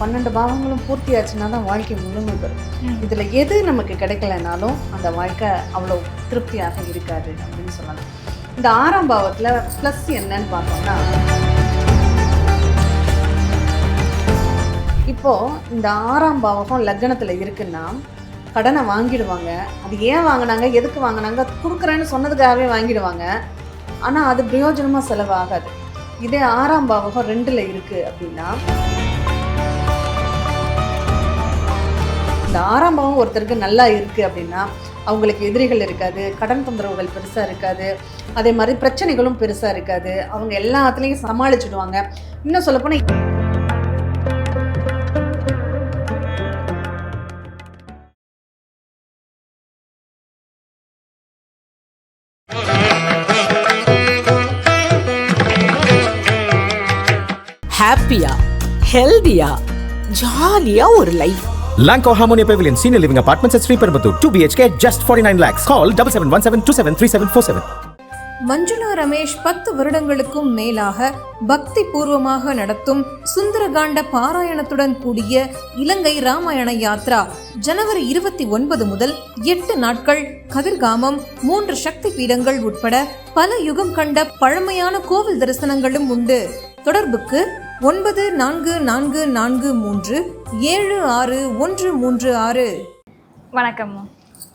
பன்னெண்டு பாவங்களும் பூர்த்தியாச்சுன்னா தான் வாழ்க்கை முழுமை பெறும் ம். இதில் எது நமக்கு கிடைக்கலனாலும் அந்த வாழ்க்கை அவ்வளோ திருப்தியாக இருக்காது அப்படின்னு சொல்லலாம். இந்த ஆறாம் பாவத்தில் ப்ளஸ் என்னன்னு பார்த்தோம்னா இப்போ இந்த ஆறாம் பாவகம் லக்னத்தில் இருக்குன்னா கடனை வாங்கிடுவாங்க. அது ஏன் வாங்கினாங்க? எதுக்கு வாங்கினாங்க? கொடுக்குறேன்னு சொன்னதுக்காகவே வாங்கிடுவாங்க. ஆனால் அது பிரயோஜனமாக செலவாகாது. இதே ஆறாம் பாவகம் ரெண்டில் இருக்குது அப்படின்னா இந்த ஆறாம் பாவம் ஒருத்தருக்கு நல்லா இருக்குது அப்படின்னா அவங்களுக்கு எதிரிகள் இருக்காது கடன் தொந்தரவுகள் பெருசாக இருக்காது அதே மாதிரி பிரச்சனைகளும் பெருசாக இருக்காது. அவங்க எல்லாத்துலேயும் சமாளிச்சுடுவாங்க. இன்னும் சொல்லப்போனால் ஹாப்பியா ஹெல்தியா ஜாலியா ஒரு life Lanco Harmonia Pavilion Senior Living Apartments at Sri Perambatoor 2 BHK just 49 lakhs. Call 7717273747. Manjula Ramesh பத்து வருடங்களுக்கும் மேலாக பக்தி பூர்வமாக நடத்தும் சுந்தரகாண்ட பாராயணத்துடன் கூடிய இலங்கை ராமாயண யாத்ரா ஜனவரி இருபத்தி ஒன்பது முதல் எட்டு நாட்கள் கதிர்காமம் மூன்று சக்தி பீடங்கள் உட்பட பல யுகம் கண்ட பழமையான கோவில் தரிசனங்களும் உண்டு தொடர்புக்கு ஒன்பது நான்கு நான்கு நான்கு மூன்று ஏழு ஆறு ஒன்று மூன்று ஆறு. வணக்கம்மா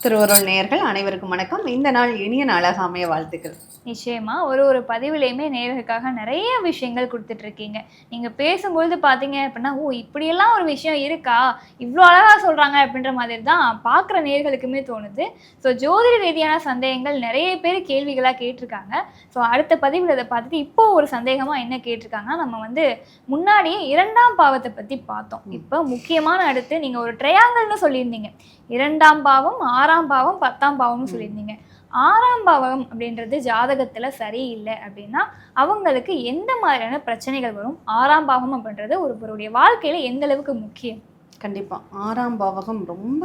திருவருள் நேயர்கள் அனைவருக்கும் வணக்கம். இந்த நாள் இனிய நாளாக அமைய வாழ்த்துக்கள். நிச்சயமா ஒரு ஒரு பதிவுலையுமே நேர்களுக்காக நிறைய விஷயங்கள் கொடுத்துட்டு இருக்கீங்க நீங்க பேசும்பொழுது பாத்தீங்க அப்படின்னா ஓ இப்படியெல்லாம் ஒரு விஷயம் இருக்கா? இவ்வளோ அழகா சொல்றாங்க அப்படின்ற மாதிரி தான் பார்க்குற நேர்களுக்குமே தோணுது. ஸோ ஜோதிட ரீதியான சந்தேகங்கள் நிறைய பேர் கேள்விகளாக கேட்டிருக்காங்க. ஸோ அடுத்த பதிவில் அதை பார்த்துட்டு இப்போ ஒரு சந்தேகமா என்ன கேட்டிருக்காங்கன்னா நம்ம வந்து முன்னாடியே இரண்டாம் பாவத்தை பத்தி பார்த்தோம். இப்போ முக்கியமான அடுத்து நீங்க ஒரு ட்ரையாங்கல்னு சொல்லியிருந்தீங்க. இரண்டாம் பாவம் ஆறாம் பாவம் பத்தாம் பாவம்னு சொல்லியிருந்தீங்க. ஆறாம் பாவம் அப்படின்றது ஜாதகத்துல சரியில்லை அப்படின்னா அவங்களுக்கு எந்த மாதிரியான பிரச்சனைகள் வரும்? ஆறாம் பாவம் அப்படின்றது ஒருவருடைய வாழ்க்கையில எந்த அளவுக்கு முக்கியம்? கண்டிப்பாக ஆறாம் பாவகம் ரொம்ப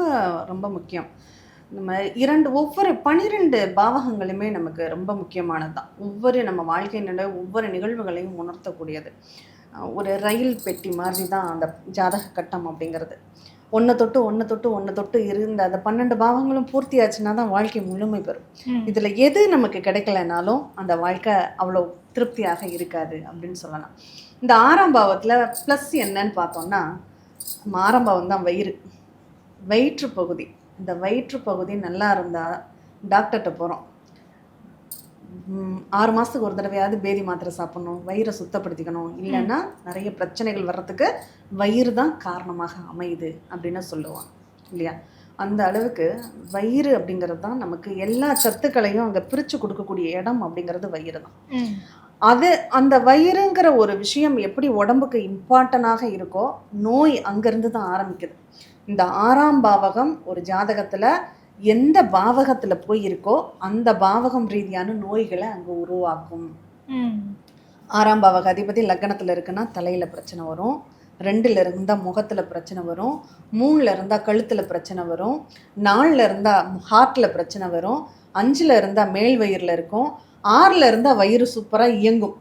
ரொம்ப முக்கியம். நம்ம இரண்டு ஒவ்வொரு பனிரெண்டு பாவகங்களுமே நமக்கு ரொம்ப முக்கியமானது தான் ஒவ்வொரு நம்ம வாழ்க்கையினுடைய ஒவ்வொரு நிகழ்வுகளையும் உணர்த்தக்கூடியது. ஒரு ரயில் பெட்டி மாதிரி தான் அந்த ஜாதக கட்டம் அப்படிங்கிறது. ஒன்று தொட்டு ஒன்று தொட்டு ஒன்று தொட்டு இருந்த அந்த பன்னெண்டு பாவங்களும் பூர்த்தியாச்சுன்னா தான் வாழ்க்கை முழுமை பெறும். இதில் எது நமக்கு கிடைக்கலனாலும் அந்த வாழ்க்கை அவ்வளோ திருப்தியாக இருக்காது அப்படின்னு சொல்லலாம். இந்த ஆறாம் பாவத்தில் ப்ளஸ் என்னன்னு பார்த்தோம்னா நம்ம ஆறாம் பாவம் தான் வயிறு. வயிற்று பகுதி. இந்த வயிற்று பகுதி நல்லா இருந்தால் டாக்டர்கிட்ட போகிறோம் ஆறு மாதத்துக்கு ஒரு தடவையாவது பேதி மாத்திரை சாப்பிடணும் வயிறை சுத்தப்படுத்திக்கணும். இல்லைன்னா நிறைய பிரச்சனைகள் வர்றதுக்கு வயிறு தான் காரணமாக அமையுது அப்படின்னு சொல்லுவாங்க. இல்லையா? அந்த அளவுக்கு வயிறு அப்படிங்கிறது தான் நமக்கு எல்லா சத்துக்களையும் அங்கே பிரித்து கொடுக்கக்கூடிய இடம் அப்படிங்கிறது வயிறு தான். அது அந்த வயிறுங்கிற ஒரு விஷயம் எப்படி உடம்புக்கு இம்பார்ட்டனாக இருக்கோ நோய் அங்கேருந்து தான் ஆரம்பிக்குது. இந்த ஆறாம் பாவகம் ஒரு ஜாதகத்தில் எந்த பாவகத்தில் போய் இருக்கோ அந்த பாவகம் ரீதியான நோய்களை அங்கே உருவாக்கும். ஆறாம் பாவக அதிபதி லக்னத்தில் இருக்குன்னா தலையில் பிரச்சனை வரும். ரெண்டில் இருந்தால் முகத்தில் பிரச்சனை வரும். மூணில் இருந்தால் கழுத்தில் பிரச்சனை வரும். நாலில் இருந்தால் ஹார்ட்டில் பிரச்சனை வரும். அஞ்சில் இருந்தால் மேல் வயிறில் இருக்கும். ஆறில் இருந்தால் வயிறு சூப்பராக இயங்கும்.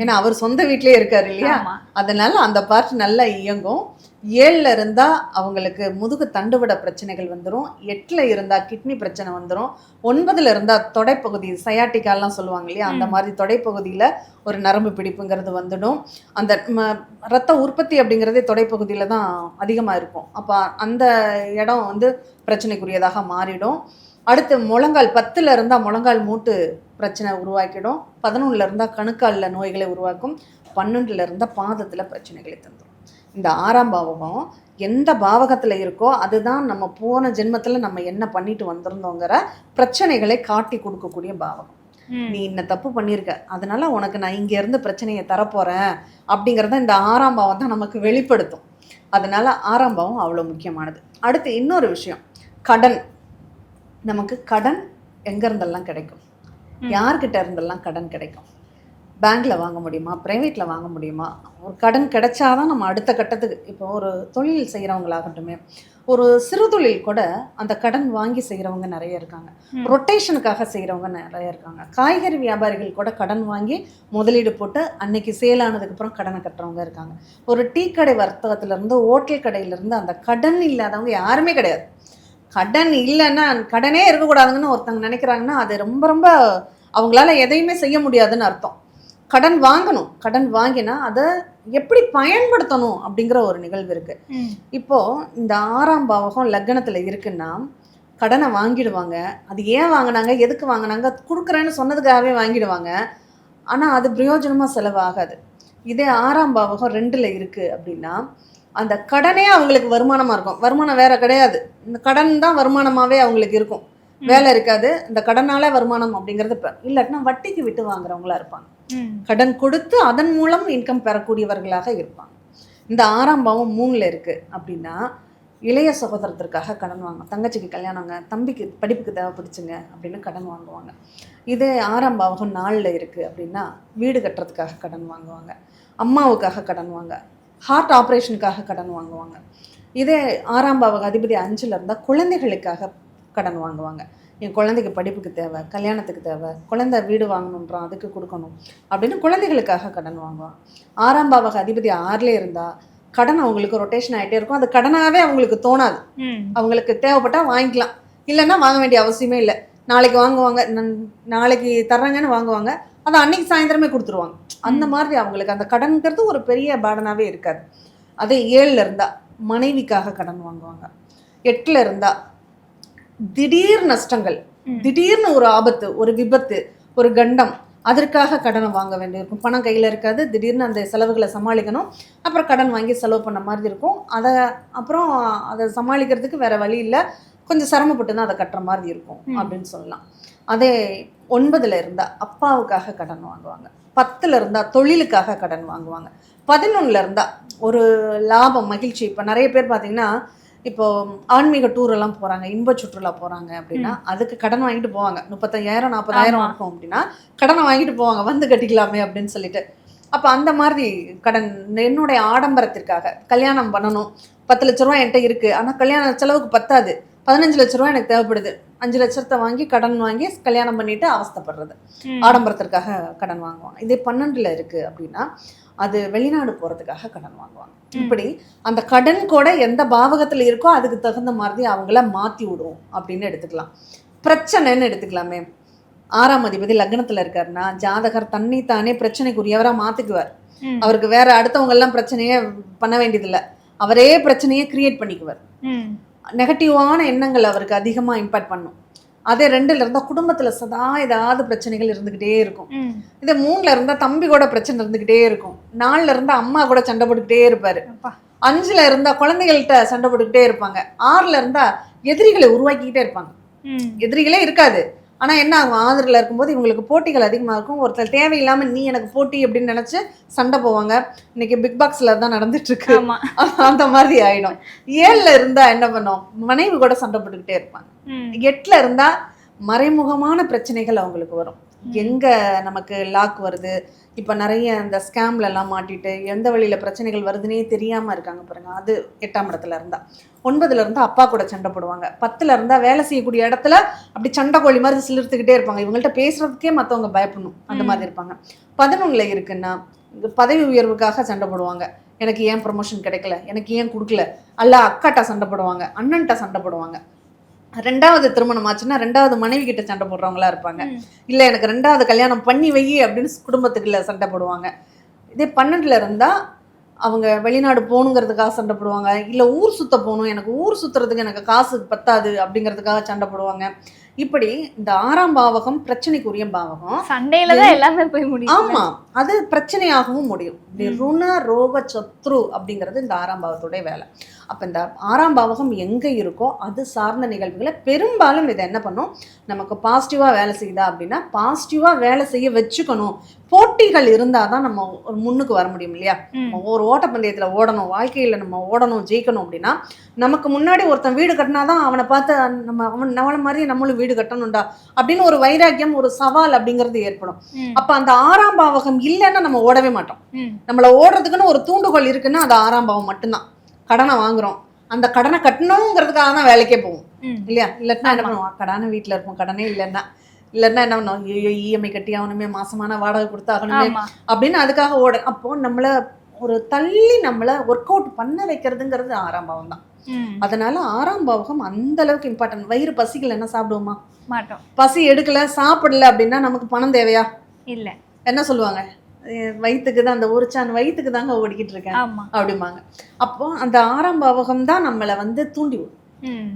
ஏன்னா அவர் சொந்த வீட்டிலே இருக்காரு இல்லையா. அதனால அந்த பார்ட் நல்லா இயங்கும். ஏழில் இருந்தால் அவங்களுக்கு முதுகு தண்டுவிட பிரச்சனைகள் வந்துடும் எட்டில் இருந்தால் கிட்னி பிரச்சனை வந்துடும் ஒன்பதில் இருந்தால் தொடைப்பகுதி சயாட்டிக்காலாம் சொல்லுவாங்க இல்லையா அந்த. மாதிரி தொடைப்பகுதியில் ஒரு நரம்பு பிடிப்புங்கிறது வந்துடும். அந்த ரத்த உற்பத்தி அப்படிங்கிறதே தொடைப்பகுதியில் தான் அதிகமாக இருக்கும். அப்போ அந்த இடம் வந்து பிரச்சனைக்குரியதாக மாறிடும். அடுத்து முழங்கால் பத்தில் இருந்தால் முழங்கால் மூட்டு பிரச்சனை உருவாக்கிடும். பதினொன்றில் இருந்தால் கணுக்காலில் நோய்களை உருவாக்கும். பன்னெண்டில் இருந்தால் பாதத்தில் பிரச்சனைகளை தந்துடும் இந்த ஆறாம் பாவகம் எந்த பாவகத்தில் இருக்கோ அதுதான் நம்ம போன ஜென்மத்தில் நம்ம என்ன பண்ணிட்டு வந்திருந்தோங்கிற பிரச்சனைகளை காட்டி கொடுக்கக்கூடிய பாவகம். நீ இன்ன தப்பு பண்ணியிருக்க அதனால உனக்கு நான் இங்க இருந்து பிரச்சனையை தரப்போறேன் அப்படிங்கிறத இந்த ஆறாம் பாவம் தான் நமக்கு வெளிப்படுத்தும். அதனால ஆறாம் பாவம் அவ்வளோ முக்கியமானது. அடுத்து இன்னொரு விஷயம். கடன். நமக்கு கடன் எங்க இருந்தெல்லாம் கிடைக்கும். யார்கிட்ட இருந்தெல்லாம் கடன் கிடைக்கும்? பேங்க்ல வாங்க முடியுமா? பிரைவேட்ல வாங்க முடியுமா? ஒரு கடன் கிடைச்சாதான் நம்ம அடுத்த கட்டத்துக்கு இப்போ ஒரு தொழில் செய்கிறவங்களாகட்டுமே ஒரு சிறு தொழில் கூட அந்த கடன் வாங்கி செய்கிறவங்க நிறைய இருக்காங்க. ரொட்டேஷனுக்காக செய்கிறவங்க நிறைய இருக்காங்க. காய்கறி வியாபாரிகள் கூட கடன் வாங்கி முதலீடு போட்டு அன்னைக்கு சேல் ஆனதுக்கப்புறம் கடனை கட்டுறவங்க இருக்காங்க. ஒரு டீ கடை வர்த்தகத்திலேருந்து ஹோட்டல் கடையிலேருந்து அந்த கடன் இல்லாதவங்க யாருமே கிடையாது. கடன் இல்லைன்னா கடனே இருக்கக்கூடாதுங்கன்னு ஒருத்தவங்க நினைக்கிறாங்கன்னா அது ரொம்ப ரொம்ப அவங்களால எதையுமே செய்ய முடியாதுன்னு அர்த்தம். கடன் வாங்கணும். கடன் வாங்கினா அதை எப்படி பயன்படுத்தணும் அப்படிங்கிற ஒரு நிகழ்வு இருக்கு. இப்போ இந்த ஆறாம் பாவகம் லக்னத்துல இருக்குன்னா கடனை வாங்கிடுவாங்க. அது ஏன் வாங்கினாங்க? எதுக்கு வாங்கினாங்க? கொடுக்குறேன்னு சொன்னதுக்காகவே வாங்கிடுவாங்க. ஆனா அது பிரயோஜனமா செலவாகாது. இதே ஆறாம் பாவகம் ரெண்டுல இருக்கு அப்படின்னா அந்த கடனே அவங்களுக்கு வருமானமா இருக்கும். வருமானம் வேற கிடையாது. இந்த கடன் தான் வருமானமாவே அவங்களுக்கு இருக்கும். வேலை இருக்காது. இந்த கடனால வருமானம் அப்படிங்கிறது இப்ப இல்லாட்டினா வட்டிக்கு விட்டு வாங்குறவங்களா இருப்பாங்க. கடன் கொடுத்து அதன் மூலம் இன்கம் பெறக்கூடியவர்களாக இருப்பாங்க. இந்த ஆறாம் பாவம் மூணில் இருக்குது அப்படின்னா இளைய சகோதரத்திற்காக கடன் வாங்க தங்கச்சிக்கு கல்யாணங்க தம்பிக்கு படிப்புக்கு தேவைப்படுச்சுங்க அப்படின்னு கடன் வாங்குவாங்க. இதே ஆறாம் பாவகம் நாளில் இருக்குது அப்படின்னா வீடு கட்டுறதுக்காக கடன் வாங்குவாங்க. அம்மாவுக்காக கடன் வாங்க ஹார்ட் ஆப்ரேஷனுக்காக கடன் வாங்குவாங்க. இதே ஆறாம் பாவக அதிபதி அஞ்சில் இருந்தால் குழந்தைகளுக்காக கடன் வாங்குவாங்க. என் குழந்தைக்கு படிப்புக்கு தேவை கல்யாணத்துக்கு தேவை குழந்தை வீடு வாங்கணுன்றான் அதுக்கு கொடுக்கணும் அப்படின்னு குழந்தைகளுக்காக கடன் வாங்குவாங்க ஆறாம் பாவக அதிபதி ஆறுல இருந்தா கடன் அவங்களுக்கு ரொட்டேஷன் ஆகிட்டே இருக்கும். அது கடனாகவே அவங்களுக்கு தோணாது. அவங்களுக்கு தேவைப்பட்டா வாங்கிக்கலாம். இல்லைன்னா வாங்க வேண்டிய அவசியமே இல்லை. நாளைக்கு வாங்குவாங்க நன்- நாளைக்கு தர்றாங்கன்னு வாங்குவாங்க. அதை அன்னைக்கு சாயந்தரமே கொடுத்துருவாங்க. அந்த மாதிரி அவங்களுக்கு அந்த கடன்கிறது ஒரு பெரிய பேடனாவே இருக்காது. அதே ஏழுல இருந்தா மனைவிக்காக கடன் வாங்குவாங்க. எட்டுல இருந்தா திடீர் நஷ்டங்கள். திடீர்னு ஒரு ஆபத்து ஒரு விபத்து ஒரு கண்டம் அதற்காக கடனை வாங்க வேண்டியிருக்கும். பணம் கையில் இருக்காது திடீர்னு அந்த செலவுகளை சமாளிக்கணும். அப்புறம் கடன் வாங்கி செலவு பண்ண மாதிரி இருக்கும். அதை அப்புறம் அதை சமாளிக்கிறதுக்கு வேற வழி இல்லை. கொஞ்சம் சிரமப்பட்டு தான் அதை கட்டுற மாதிரி இருக்கும். அப்படின்னு சொல்லலாம். அதே ஒன்பதுல இருந்தா அப்பாவுக்காக கடன் வாங்குவாங்க. பத்துல இருந்தா தொழிலுக்காக கடன் வாங்குவாங்க. பதினொன்னுல இருந்தா ஒரு லாபம் மகிழ்ச்சி. இப்போ நிறைய பேர் பார்த்தீங்கன்னா இப்போ ஆன்மீக டூர் எல்லாம் போறாங்க இன்ப சுற்றுலா போறாங்க அப்படின்னா அதுக்கு கடன் வாங்கிட்டு போவாங்க. முப்பத்தையாயிரம் நாற்பதாயிரம். இருக்கும் அப்படின்னா கடனை வாங்கிட்டு போவாங்க வந்து கட்டிக்கலாமே அப்படின்னு சொல்லிட்டு. அப்போ அந்த மாதிரி கடன் என்னுடைய ஆடம்பரத்திற்காக கல்யாணம் பண்ணணும். பத்து லட்ச ரூபா என்கிட்ட இருக்கு. ஆனால் கல்யாண செலவுக்கு பத்தாது. பதினஞ்சு லட்ச ரூபா எனக்கு தேவைப்படுது. அஞ்சு லட்சத்தை வாங்கி கடன் வாங்கி கல்யாணம் பண்ணிட்டு அவஸ்தைப்படுறது. ஆடம்பரத்திற்காக கடன் வாங்குவாங்க. இதே பன்னெண்டுல இருக்கு அப்படின்னா அது வெளிநாடு போறதுக்காக கடன் வாங்குவாங்க. இப்படி அந்த கடன் கூட எந்த பாவகத்துல இருக்கோ அதுக்கு தகுந்த மாதிரி அவங்கள மாத்தி விடுவோம் அப்படின்னு எடுத்துக்கலாம். பிரச்சனைன்னு எடுத்துக்கலாமே. ஆறாம் அதிபதி லக்னத்துல இருக்காருன்னா ஜாதகர் தன்னை தானே பிரச்சனைக்குரியவரா மாத்திக்குவார். ம். அவருக்கு வேற அடுத்தவங்க எல்லாம் பிரச்சனையே பண்ண வேண்டியதில்லை. அவரே பிரச்சனையை கிரியேட் பண்ணிக்குவார். நெகட்டிவான எண்ணங்கள் அவருக்கு அதிகமா இம்பாக்ட் பண்ணும். அதே ரெண்டுல இருந்தா குடும்பத்துல சதா ஏதாவது பிரச்சனைகள் இருந்துகிட்டே இருக்கும். இதே மூணுல இருந்தா தம்பி கூட பிரச்சனை இருந்துகிட்டே இருக்கும் நாலுல இருந்தா அம்மா கூட சண்டை போட்டுக்கிட்டே இருப்பாரு. அஞ்சுல இருந்தா குழந்தைகள்கிட்ட சண்டை போட்டுக்கிட்டே இருப்பாங்க ஆறுல இருந்தா எதிரிகளை உருவாக்கிக்கிட்டே இருப்பாங்க. எதிரிகளே இருக்காது ஆனா என்ன ஆகும்? ஆதரில் இருக்கும்போது இவங்களுக்கு போட்டிகள் அதிகமா இருக்கும். ஒருத்தர் தேவையில்லாம நீ எனக்கு போட்டி அப்படின்னு நினைச்சு சண்டை போவாங்க. இன்னைக்கு பிக் பாக்ஸ்ல தான் நடந்துட்டு இருக்கு ஆமா. அந்த மாதிரி ஆயிடும். ஏழுல இருந்தா என்ன பண்ணும்? மனைவி கூட சண்டை போட்டுக்கிட்டே இருப்பாங்க. எட்டுல இருந்தா மறைமுகமான பிரச்சனைகள் அவங்களுக்கு வரும். எங்க நமக்கு லாக் வருது? இப்ப நிறைய இந்த ஸ்கேம்ல எல்லாம் மாட்டிட்டு எந்த வழியில பிரச்சனைகள் வருதுன்னே தெரியாம இருக்காங்க பாருங்க. அது எட்டாம் இடத்துல இருந்தா. ஒன்பதுல இருந்தா அப்பா கூட சண்டை போடுவாங்க. பத்துல இருந்தா வேலை செய்யக்கூடிய இடத்துல அப்படி சண்டை கோழி மாதிரி சிலிர்த்துக்கிட்டே இருப்பாங்க. இவங்கள்ட்ட பேசுறதுக்கே மத்தவங்க பயப்படணும். அந்த. மாதிரி இருப்பாங்க. பதினொன்னுல இருக்குன்னா பதவி உயர்வுக்காக சண்டை போடுவாங்க. எனக்கு ஏன் ப்ரொமோஷன் கிடைக்கல? எனக்கு ஏன் கொடுக்கல? அல்ல அக்காட்ட சண்டை போடுவாங்க. அண்ணன்ட்ட சண்டை போடுவாங்க. ரெண்டாவது திருமணம் ஆச்சுன்னா ரெண்டாவது மனைவி கிட்ட சண்டை போடுறவங்களா இருப்பாங்க. இல்ல எனக்கு ரெண்டாவது கல்யாணம் பண்ணி வை அப்படின்னு குடும்பத்துக்குள்ள சண்டை போடுவாங்க. இதே பன்னெண்டுல இருந்தா அவங்க வெளிநாடு போகணுங்கிறதுக்காக சண்டை போடுவாங்க. இல்ல ஊர் சுத்த போகணும். எனக்கு ஊர் சுத்துறதுக்கு எனக்கு காசு பத்தாது அப்படிங்கிறதுக்காக சண்டை போடுவாங்க. இப்படி இந்த ஆறாம் பாவகம் பிரச்சனைக்குரிய பாவகம். சண்டையில தான் எல்லாமே போய் முடியும் ஆமா அது பிரச்சனையாகவும் முடியும். ருண ரோக சத்ரு அப்படிங்கிறது இந்த ஆறாம் பாவத்துடைய வேலை. அப்ப இந்த ஆறாம் பாவகம் எங்க இருக்கோ அது சார்ந்த நிகழ்வுகளை பெரும்பாலும் இதை என்ன பண்ணும்? நமக்கு பாசிட்டிவா வேலை செய்யுதா அப்படின்னா பாசிட்டிவா வேலை செய்ய வச்சுக்கணும். போட்டிகள் இருந்தாதான் நம்ம ஒரு முன்னுக்கு வர முடியும் இல்லையா? ஒரு ஓட்டப்பந்தயத்துல ஓடணும். வாழ்க்கையில நம்ம ஓடணும் ஜெயிக்கணும் அப்படின்னா நமக்கு முன்னாடி ஒருத்தன் வீடு கட்டினாதான் அவனை பார்த்து நம்ம அவன் நம்மள மாதிரி நம்மளும் வீடு கட்டணும்டா அப்படின்னு ஒரு வைராக்கியம் ஒரு சவால் அப்படிங்கிறது ஏற்படும். அப்ப அந்த ஆறாம் பாவகம் இல்லைன்னா நம்ம ஓடவே மாட்டோம். நம்மள ஓடுறதுக்குன்னு ஒரு தூண்டுகோல் இருக்குன்னா அது ஆறாம் பாவம் மட்டும்தான். கடனை வாங்குறோம். அந்த கடனை கட்டணுங்கிறதுக்காக தான் வேலைக்கே போவோம். இல்லையா? இல்லாட்டினா என்ன. பண்ணுவோம்? கடனை வீட்டில் இருப்போம். கடனே இல்லைன்னா. இல்லைன்னா என்ன பண்ணுவோம்? ஐயோ இஎம்ஐ கட்டி ஆகணுமே மாசமான வாடகை கொடுத்தாகணுமே அப்படின்னு அதுக்காக ஓட அப்போ நம்மள ஒரு தள்ளி நம்மள ஒர்க் அவுட் பண்ண வைக்கிறதுங்கிறது ஆறாம் பாவம் தான். அதனால ஆறாம் பாவகம் அந்த அளவுக்கு இம்பார்ட்டன்ட் வயிறு பசிக்கல என்ன சாப்பிடுவோமா? மாட்டோம். பசி எடுக்கல சாப்பிடல அப்படின்னா நமக்கு பணம் தேவையா? இல்ல. என்ன சொல்லுவாங்க? அஹ் வயித்துக்கு தான் அந்த ஒருச்சான் வயித்துக்கு தாங்க ஓடிக்கிட்டு இருக்கேன் அப்படிம்பாங்க. அப்போ அந்த ஆறாம் பாவகம் தான் நம்மளை வந்து தூண்டி விடும்.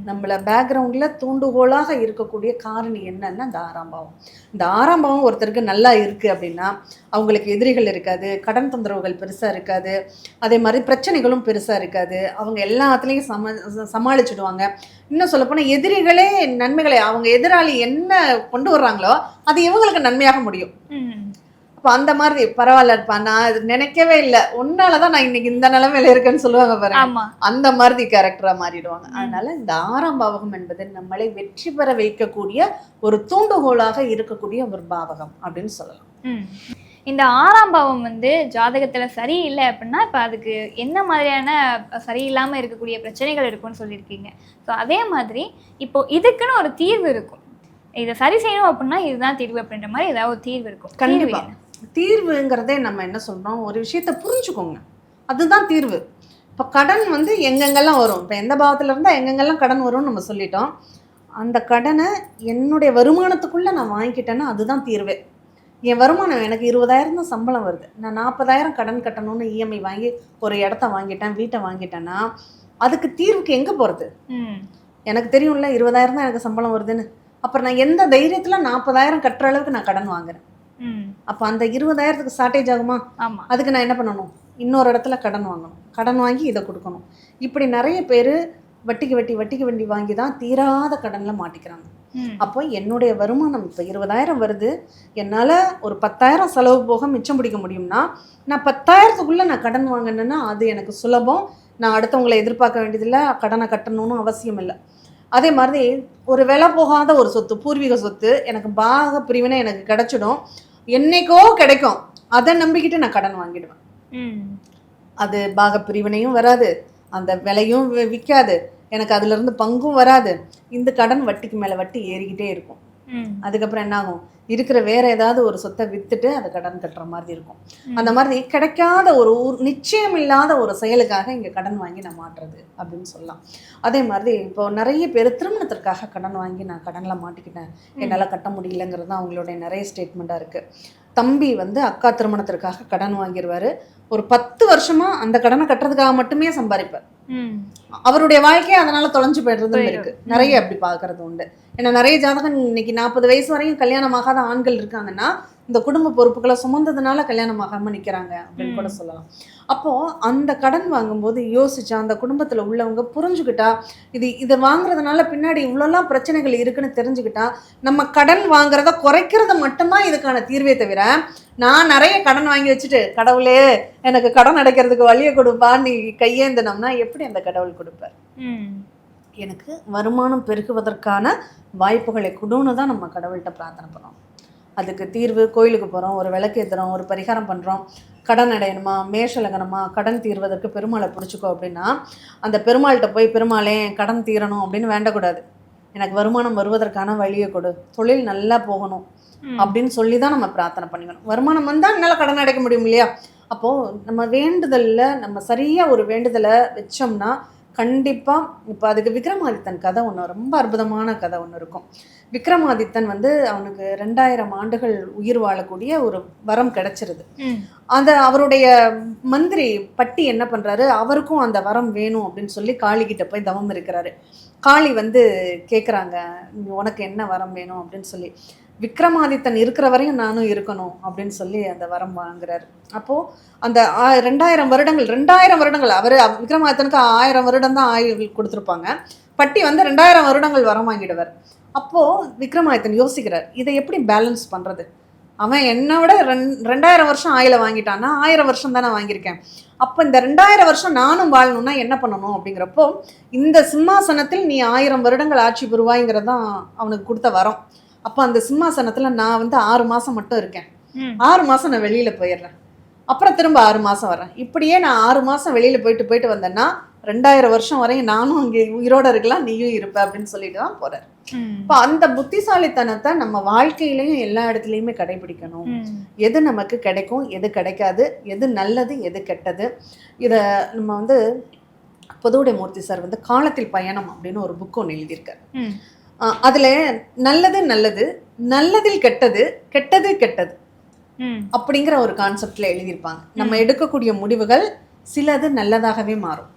நம்மள பேக்ரவுண்ட்ல தூண்டுகோலாக இருக்கக்கூடிய காரணி என்னன்னா இந்த ஆறாம் பாவம். இந்த ஆறாம் பாவம் ஒருத்தருக்கு நல்லா இருக்கு அப்படின்னா அவங்களுக்கு எதிரிகள் இருக்காது கடன் தொந்தரவுகள் பெருசா இருக்காது அதே மாதிரி பிரச்சனைகளும் பெருசா இருக்காது. அவங்க எல்லாத்துலேயும் சம சமாளிச்சுடுவாங்க. இன்னும் சொல்லப்போனால் எதிரிகளே நன்மைகளை அவங்க எதிராளி என்ன கொண்டு வர்றாங்களோ அது இவங்களுக்கு நன்மையாக முடியும். ம். அப்போ அந்த மாதிரி பரவாயில்லப்பா நான் அது நினைக்கவே இல்லை. உன்னால தான் நான் இன்னைக்கு இந்த நிலைமையில இருக்கேன்னு சொல்லுவாங்க பாருங்க. அந்த மாதிரி கேரக்டரா மாறிடுவாங்க. அதனால இந்த ஆறாம் பாவகம் என்பது நம்மளை வெற்றி பெற வைக்கக்கூடிய ஒரு தூண்டுகோலாக இருக்கக்கூடிய ஒரு பாவகம் அப்படின்னு சொல்லலாம். இந்த ஆறாம் பாவம் வந்து ஜாதகத்துல சரியில்லை அப்படின்னா இப்ப அதுக்கு என்ன மாதிரியான சரியில்லாம இருக்கக்கூடிய பிரச்சனைகள் இருக்கும்னு சொல்லியிருக்கீங்க. ஸோ அதே மாதிரி இப்போ இதுக்குன்னு ஒரு தீர்வு இருக்கும். இதை சரி செய்யணும் அப்படின்னா இதுதான் தீர்வு அப்படின்ற மாதிரி ஏதாவது ஒரு தீர்வு இருக்கும். தீர்வு கண்டிப்பா. என்ன? தீர்வுங்கிறதே நம்ம என்ன சொல்றோம்? ஒரு விஷயத்த புரிஞ்சுக்கோங்க. அதுதான் தீர்வு. இப்போ கடன் வந்து எங்கெங்கெல்லாம் வரும்? இப்போ எந்த பாவத்துல இருந்தால் எங்கெங்கெல்லாம் கடன் வரும்னு நம்ம சொல்லிட்டோம். அந்த கடனை என்னுடைய வருமானத்துக்குள்ள நான் வாங்கிக்கிட்டேன்னா அதுதான் தீர்வே. என் வருமானம் எனக்கு இருபதாயிரம் தான் சம்பளம் வருது. நான் நாற்பதாயிரம் கடன் கட்டணும்னு இஎம்ஐ வாங்கி ஒரு இடத்த வாங்கிட்டேன் வீட்டை வாங்கிட்டேன்னா அதுக்கு தீர்வுக்கு எங்கே போகிறது. எனக்கு தெரியும்ல இருபதாயிரம் தான் எனக்கு சம்பளம் வருதுன்னு. அப்புறம் நான் எந்த தைரியத்தில் நாற்பதாயிரம் கட்டுற அளவுக்கு நான் கடன் வாங்குறேன். அப்போ அந்த இருபதாயிரத்துக்கு ஷார்ட்டேஜ் ஆகுமா? அதுக்கு நான் என்ன பண்ணணும்? இன்னொரு இடத்துல கடன் வாங்கணும். கடன் வாங்கி இதை கொடுக்கணும். இப்படி நிறைய பேர் வட்டிக்கு வட்டி வட்டிக்கு வண்டி வாங்கி தான் தீராத கடனில் மாட்டிக்கிறாங்க. அப்போ என்னுடைய வருமானம் இப்போ இருபதாயிரம் வருது. என்னால் ஒரு பத்தாயிரம் செலவு போக மிச்சம் பிடிக்க முடியும்னா நான் பத்தாயிரத்துக்குள்ளே நான் கடன் வாங்கினேன்னா அது எனக்கு சுலபம். நான் அடுத்தவங்களை எதிர்பார்க்க வேண்டியதில்லை. கடனை கட்டணும்னு அவசியம் இல்லை. அதே மாதிரி ஒரு விலை போகாத ஒரு சொத்து பூர்வீக சொத்து எனக்கு பாக பிரிவினை எனக்கு கிடைச்சிடும். என்னைக்கோ கிடைக்கும். அதை நம்பிக்கிட்டு நான் கடன் வாங்கிடுவேன். அது பாக பிரிவினையும் வராது. அந்த விலையும் விற்காது எனக்கு அதுலேருந்து பங்கும் வராது. இந்த கடன் வட்டிக்கு மேலே வட்டி ஏறிக்கிட்டே இருக்கும். அதுக்கப்புறம் என்ன ஆகும் இருக்கிற வேற ஏதாவது ஒரு சொத்தை வித்துட்டு அதை கடன் கட்டுற மாதிரி இருக்கும். அந்த மாதிரி கிடைக்காத ஒரு ஊர் நிச்சயம் இல்லாத ஒரு செயலுக்காக இங்கே கடன் வாங்கி நான் மாட்டுறது அப்படின்னு சொல்லலாம். அதே மாதிரி இப்போ நிறைய பேர் திருமணத்திற்காக கடன் வாங்கி நான் கடன்ல மாட்டிக்கிட்டேன். என்னால் கட்ட முடியலங்கிறது தான் அவங்களுடைய நிறைய ஸ்டேட்மெண்ட்டாக இருக்குது தம்பி வந்து அக்கா திருமணத்திற்காக கடன் வாங்கிடுவாரு ஒரு பத்து வருஷமா அந்த கடனை கட்டுறதுக்காக மட்டுமே சம்பாதிப்பார். அவருடைய வாழ்க்கையே அதனால தொலைஞ்சு போயிடுறதும். இருக்கு. நிறைய அப்படி பார்க்கறது உண்டு. ஏன்னா நிறைய ஜாதகம் இன்னைக்கு நாற்பது வயசு வரையும் கல்யாணம் ஆகாத ஆண்கள் இருக்காங்கன்னா இந்த குடும்ப பொறுப்புகளை சுமந்ததுனால கல்யாணம் ஆகாம நிக்கிறாங்க அப்படின்னு கூட. சொல்லலாம். அப்போ அந்த கடன் வாங்கும்போது யோசிச்சா அந்த குடும்பத்துல உள்ளவங்க புரிஞ்சுக்கிட்டா இது இதை வாங்குறதுனால பின்னாடி இவ்வளோலாம் பிரச்சனைகள் இருக்குன்னு தெரிஞ்சுக்கிட்டா நம்ம கடன் வாங்குறத குறைக்கிறது மட்டும்தான் இதுக்கான தீர்வே தவிர நான் நிறைய கடன் வாங்கி வச்சுட்டு கடவுளே எனக்கு கடன் அடைக்கிறதுக்கு வழியை கொடுப்பா நீ கையேந்தினோம்னா எப்படி அந்த கடவுள் கொடுப்பார். எனக்கு வருமானம் பெருகுவதற்கான வாய்ப்புகளை கொடுன்னு தான் நம்ம கடவுள்கிட்ட பிரார்த்தனை பண்ணோம் அதுக்கு தீர்வு கோயிலுக்கு போகிறோம் ஒரு விளக்கு ஏற்றுறோம் ஒரு பரிகாரம் பண்ணுறோம். கடன் அடையணுமா மேஷ லக்னமா கடன் தீர்வதற்கு பெருமாளை பிடிச்சிக்கோ அப்படின்னா அந்த பெருமாள்கிட்ட போய் பெருமாளே கடன் தீரணும் அப்படின்னு வேண்டக்கூடாது. எனக்கு வருமானம் வருவதற்கான வழியை கொடு. தொழில் நல்லா போகணும். அப்படின்னு சொல்லி தான் நம்ம பிரார்த்தனை பண்ணிக்கணும். வருமானம் வந்தால் என்னால் கடன் அடைக்க முடியும் இல்லையா? அப்போது நம்ம வேண்டுதலில் நம்ம சரியாக ஒரு வேண்டுதலை வச்சோம்னா கண்டிப்பாக இப்போ அதுக்கு விக்ரமாதித்தன் கதை ஒன்று ரொம்ப அற்புதமான கதை ஒன்று இருக்கும். விக்ரமாதித்தன் வந்து அவனுக்கு ரெண்டாயிரம் ஆண்டுகள் உயிர் வாழக்கூடிய ஒரு வரம் கிடைச்சிருது. அந்த அவருடைய மந்திரி பட்டி என்ன பண்றாரு? அவருக்கும் அந்த வரம் வேணும் அப்படின்னு சொல்லி காளி கிட்ட போய் தவம் இருக்கிறாரு. காளி வந்து கேட்குறாங்க உனக்கு என்ன வரம் வேணும்? அப்படின்னு சொல்லி. விக்ரமாதித்தன் இருக்கிற வரையும் நானும் இருக்கணும் அப்படின்னு சொல்லி அந்த வரம் வாங்குறாரு. அப்போது அந்த ஆ- ரெண்டாயிரம் வருடங்கள் ரெண்டாயிரம் வருடங்கள் அவர் விக்ரமாதித்தனுக்கு ஆயிரம் வருடம் தான் ஆயுள் கொடுத்துருப்பாங்க. பட்டி வந்து ரெண்டாயிரம் வருடங்கள் வரம் வாங்கிடுவார். அப்போது விக்ரமாதித்தன் யோசிக்கிறார் இதை எப்படி பேலன்ஸ் பண்ணுறது அவன் என்னை விட ரெண் ரெண்டாயிரம் வருஷம் ஆயில வாங்கிட்டான்னா ஆயிரம் வருஷம் தானே வாங்கியிருக்கேன். அப்போ இந்த ரெண்டாயிரம் வருஷம் நானும் வாழணும்னா என்ன பண்ணணும் அப்படிங்கிறப்போ இந்த சிம்மாசனத்தில் நீ ஆயிரம் வருடங்கள் ஆட்சி புரிவாய்ங்கிறதான் அவனுக்கு கொடுத்த வரம். அப்போ அந்த சிம்மாசனத்தில் நான் வந்து ஆறு மாதம் மட்டும் இருக்கேன். ஆறு மாதம் நான் வெளியில் போயிடுறேன். அப்புறம் திரும்ப ஆறு மாதம் வரேன் இப்படியே நான் ஆறு மாதம் வெளியில் போயிட்டு போயிட்டு வந்தேன்னா ரெண்டாயிரம் வருஷம் வரையும் நானும் அங்கே உயிரோட இருக்கலாம் நீயும் இருப்ப அப்படின்னு சொல்லிட்டு தான் போறார். இப்போ அந்த புத்திசாலித்தனத்தை நம்ம வாழ்க்கையிலையும் எல்லா இடத்துலையுமே கடைபிடிக்கணும். எது நமக்கு கிடைக்கும் எது கிடைக்காது எது நல்லது எது கெட்டது. இதை நம்ம வந்து பொதுவுடைய மூர்த்தி சார் வந்து காலத்தில் பயணம் அப்படின்னு ஒரு புக் ஒன்று எழுதியிருக்காரு. அதுல நல்லது நல்லது நல்லதில் கெட்டது கெட்டது கெட்டது. அப்படிங்கிற ஒரு கான்செப்ட்ல எழுதியிருப்பாங்க. நம்ம எடுக்கக்கூடிய முடிவுகள் சிலது நல்லதாகவே மாறும்.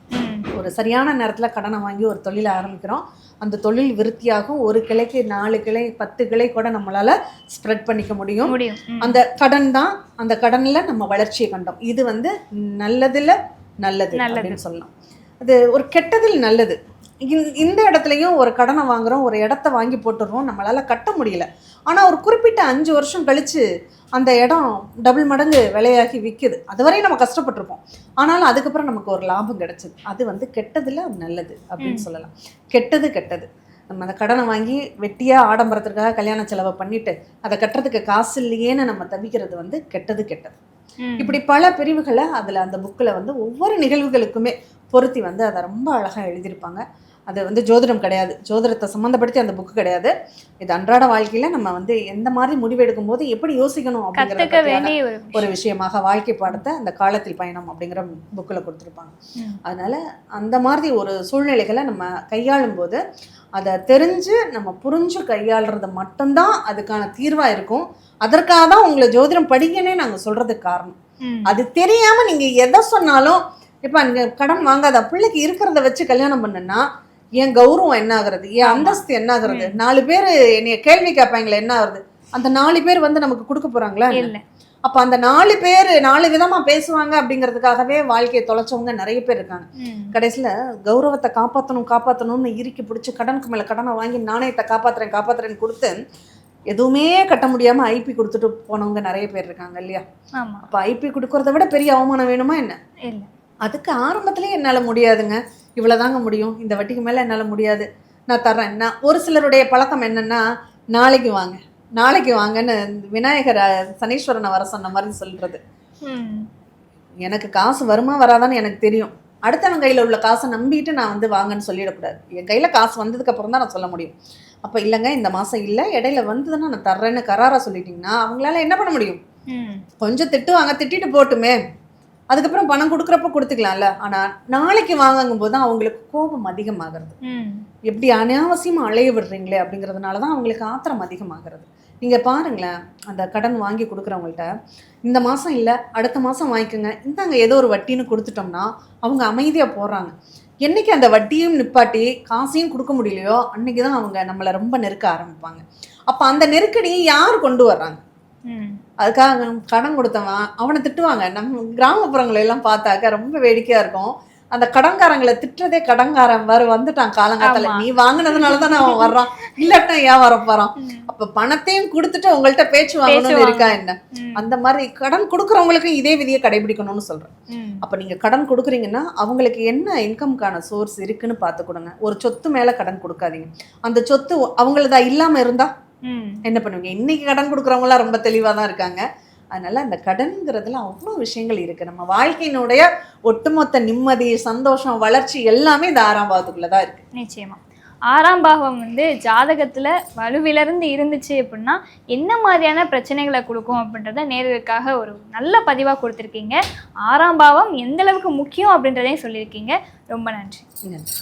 ஒரு சரியான நேரத்துல கடனை வாங்கி ஒரு தொழிலை ஆரம்பிக்கிறோம். அந்த தொழில் விருத்தியாகும். ஒரு கிளைக்கு நாலு கிளை பத்து கிளை கூட நம்மளால ஸ்ப்ரெட் பண்ணிக்க முடியும். அந்த கடன் தான் அந்த கடன்ல நம்ம வளர்ச்சியை கண்டோம். இது வந்து நல்லதுல நல்லது நல்லது. அப்படின்னு சொல்லலாம். அது ஒரு கெட்டதில் நல்லது. இந்த- இடத்துலையும் ஒரு கடனை வாங்குறோம் ஒரு இடத்த வாங்கி போட்டுடுறோம் நம்மளால கட்ட முடியல. ஆனா ஒரு குறிப்பிட்ட அஞ்சு வருஷம் கழிச்சு அந்த இடம் டபுள் மடங்கு விலையாகி விற்குது அதுவரை நம்ம கஷ்டப்பட்டிருப்போம். ஆனாலும் அதுக்கப்புறம் நமக்கு ஒரு லாபம் கிடைச்சது. அது வந்து கெட்டதுல நல்லது அப்படின்னு. சொல்லலாம். கெட்டது கெட்டது. நம்ம அந்த கடனை வாங்கி வெட்டியா ஆடம்பரத்திற்காக கல்யாண செலவை பண்ணிட்டு அதை கட்டுறதுக்கு காசு இல்லையேன்னு நம்ம தவிக்கிறது வந்து கெட்டது கெட்டது. இப்படி பல பிரிவுகளை அதில் அந்த புக்கில் வந்து ஒவ்வொரு நிகழ்வுகளுக்குமே பொருத்தி வந்து அதை ரொம்ப அழகாக எழுதியிருப்பாங்க. அது வந்து ஜோதிடம் கிடையாது. ஜோதிடத்தை சம்மந்தப்படுத்தி அந்த புக்கு கிடையாது. இது அன்றாட வாழ்க்கையில் நம்ம வந்து எந்த மாதிரி முடிவெடுக்கும் போது எப்படி யோசிக்கணும் வேண்டிய ஒரு விஷயமாக வாழ்க்கை பாடத்தை அந்த காலத்தில் பயணம் அப்படிங்கிற புக்கில் கொடுத்துருப்பாங்க. அதனால அந்த மாதிரி ஒரு சூழ்நிலைகளை நம்ம கையாளும் போது அதை தெரிஞ்சு நம்ம புரிஞ்சு கையாளுறது மட்டும்தான் அதுக்கான தீர்வாக இருக்கும். அதற்காக தான் உங்களை ஜோதிடம் படிங்கன்னே நாங்கள் சொல்றதுக்கு காரணம். அது தெரியாம நீங்க எதை சொன்னாலும் இப்ப நீங்க கடன் வாங்காத பிள்ளைக்கு இருக்கிறத வச்சு கல்யாணம் பண்ணுனா என் கௌரவம் என்ன ஆகுறது என். அந்தஸ்து என்ன ஆகுறது நாலு பேர் என்னைய கேள்வி கேட்பாங்களே என்ன ஆகுறது அந்த நாலு பேர் வந்து நமக்கு கொடுக்க போறாங்களா அப்ப அந்த நாலு பேர் நாலு விதமா பேசுவாங்க அப்படிங்கிறதுக்காகவே வாழ்க்கையை தொலைச்சவங்க நிறைய பேர் இருக்காங்க. கடைசியில கௌரவத்தை காப்பாற்றணும் காப்பாற்றணும்னு இறுக்கி பிடிச்சி கடனுக்கு மேல கடனை வாங்கி நாணயத்தை காப்பாத்துறேன் காப்பாத்துறேன்னு கொடுத்து எதுவுமே கட்ட முடியாம ஐபி கொடுத்துட்டு போனவங்க நிறைய பேர் இருக்காங்க இல்லையா? அப்ப ஐபி கொடுக்கறத விட பெரிய அவமானம் வேணுமா என்ன? அதுக்கு ஆரம்பத்திலே என்னால முடியாதுங்க. இவ்வளவுதாங்க முடியும். இந்த வட்டிக்கு மேல என்னால முடியாது. நான் தர்றேன். நான் ஒரு சிலருடைய பழக்கம் என்னன்னா நாளைக்கு வாங்க. நாளைக்கு வாங்கன்னு விநாயகர் சனீஸ்வரனை வர சொன்ன மாதிரி சொல்றது. ம். எனக்கு காசு வருமா வராதான்னு எனக்கு தெரியும். அடுத்தவன் கையில் உள்ள காசை நம்பிட்டு நான் வந்து வாங்கன்னு சொல்லிடக்கூடாது. என் கையில் காசு வந்ததுக்கு அப்புறம் தான் நான் சொல்ல முடியும். அப்போ இல்லைங்க இந்த மாதம் இல்லை. இடையில வந்ததுன்னா நான் தர்றேன்னு கராரா சொல்லிட்டீங்கன்னா அவங்களால என்ன பண்ண முடியும்? ம். கொஞ்சம் திட்டுவாங்க திட்டிட்டு போட்டுமே. அதுக்கப்புறம் பணம் கொடுக்குறப்ப கொடுத்துக்கலாம்ல. ஆனால் நாளைக்கு வாங்கும்போது போது தான் அவங்களுக்கு கோபம் அதிகமாகிறது. எப்படி அனாவசியமாக அலைய விடுறீங்களே அப்படிங்கிறதுனால தான் அவங்களுக்கு ஆத்திரம் அதிகமாகிறது. நீங்கள் பாருங்களேன் அந்த கடன் வாங்கி கொடுக்குறவங்கள்ட்ட இந்த மாதம் இல்லை அடுத்த மாதம் வாங்கிக்கோங்க. இந்தாங்க ஏதோ ஒரு வட்டின்னு கொடுத்துட்டோம்னா அவங்க அமைதியாக போகிறாங்க என்னைக்கு அந்த வட்டியும் நிப்பாட்டி காசையும் கொடுக்க முடியலையோ அன்னைக்கு தான் அவங்க நம்மளை ரொம்ப நெருக்க ஆரம்பிப்பாங்க. அப்போ அந்த நெருக்கடியை யார் கொண்டு வர்றாங்க. அதுக்காக கடன் கொடுத்தவன் அவனை திட்டுவாங்க. நம்ம கிராமப்புறங்களை எல்லாம் பார்த்தாக்க ரொம்ப வேடிக்கையா இருக்கும். அந்த கடன்காரங்களை திட்டுறதே கடன்காரன் வர வந்துட்டான் காலங்காத்தால. ஆமா. நீ வாங்கினதுனால தான் அவன் வர்றான். இல்லாட்டா ஏன் வர போறான்? ம். அப்ப பணத்தையும் கொடுத்துட்டு உங்கள்ட்ட பேச்சு வாங்கணும்னு இருக்கா என்ன. அந்த மாதிரி கடன் கொடுக்குறவங்களுக்கு இதே விதியை கடைபிடிக்கணும்னு சொல்றேன். ம். அப்ப நீங்க கடன் கொடுக்குறீங்கன்னா அவங்களுக்கு என்ன இன்கம்க்கான சோர்ஸ் இருக்குன்னு பார்த்து கொடுங்க. ஒரு சொத்து மேல கடன் கொடுக்காதீங்க. அந்த சொத்து அவங்களதா இல்லாம இருந்தா? ம். என்ன பண்ணுவீங்க? இன்னைக்கு கடன் கொடுக்குறவங்களாம் ரொம்ப தெளிவாக தான் இருக்காங்க. அதனால அந்த கடன்கிறதுல அவ்வளோ விஷயங்கள் இருக்கு. நம்ம வாழ்க்கையினுடைய ஒட்டுமொத்த நிம்மதி சந்தோஷம் வளர்ச்சி எல்லாமே இந்த ஆறாம் பாவத்துக்குள்ள தான் இருக்கு. நிச்சயமா. ஆறாம் பாவம் வந்து ஜாதகத்துல வலுவிலிருந்து இருந்துச்சு அப்படின்னா என்ன மாதிரியான பிரச்சனைகளை கொடுக்கும் அப்படின்றத நேர்களுக்காக ஒரு நல்ல பதிவா கொடுத்துருக்கீங்க. ஆறாம் பாவம் எந்த அளவுக்கு முக்கியம் அப்படின்றதையும் சொல்லியிருக்கீங்க. ரொம்ப நன்றி. நன்றி.